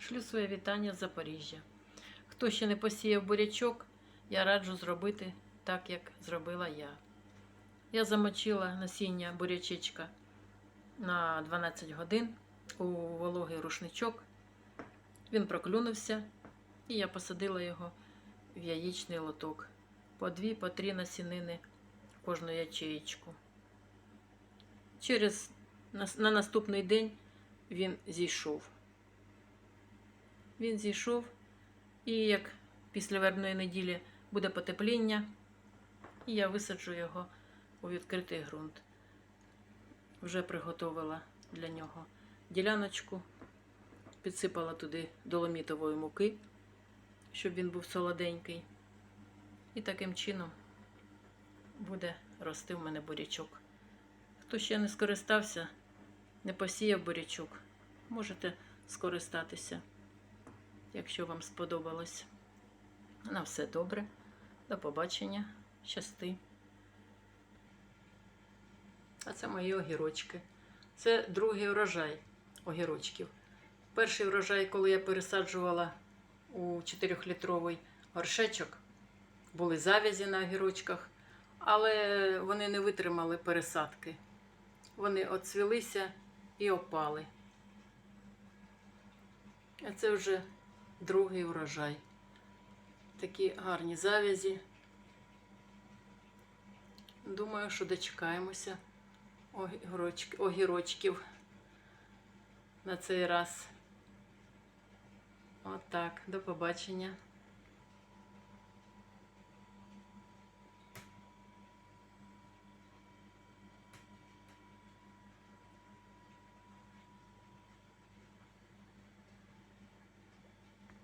Шлю своє вітання з Запоріжжя. Хто ще не посіяв бурячок, я раджу зробити так, як зробила я. Я замочила насіння бурячечка на 12 годин у вологий рушничок. Він проклюнувся, і я посадила його в яєчний лоток. По дві, по три насінини кожну ячеєчку. Через на наступний день він зійшов. Він зійшов, і як після вербної неділі буде потепління, і я висаджу його у відкритий ґрунт. Вже приготувала для нього діляночку, підсипала туди доломітової муки, щоб він був солоденький. І таким чином буде рости в мене бурячок. Хто ще не скористався, не посіяв бурячок, можете скористатися, якщо вам сподобалось. На все добре. До побачення. Щасти. А це мої огірочки. Це другий урожай огірочків. Перший урожай, коли я пересаджувала у 4-літровий горшечок, були завязі на огірочках, але вони не витримали пересадки. Вони оцвілися і опали. А це вже другий урожай. Такі гарні завязі. Думаю, що дочекаємося огірочків на цей раз. Отак, до побачення.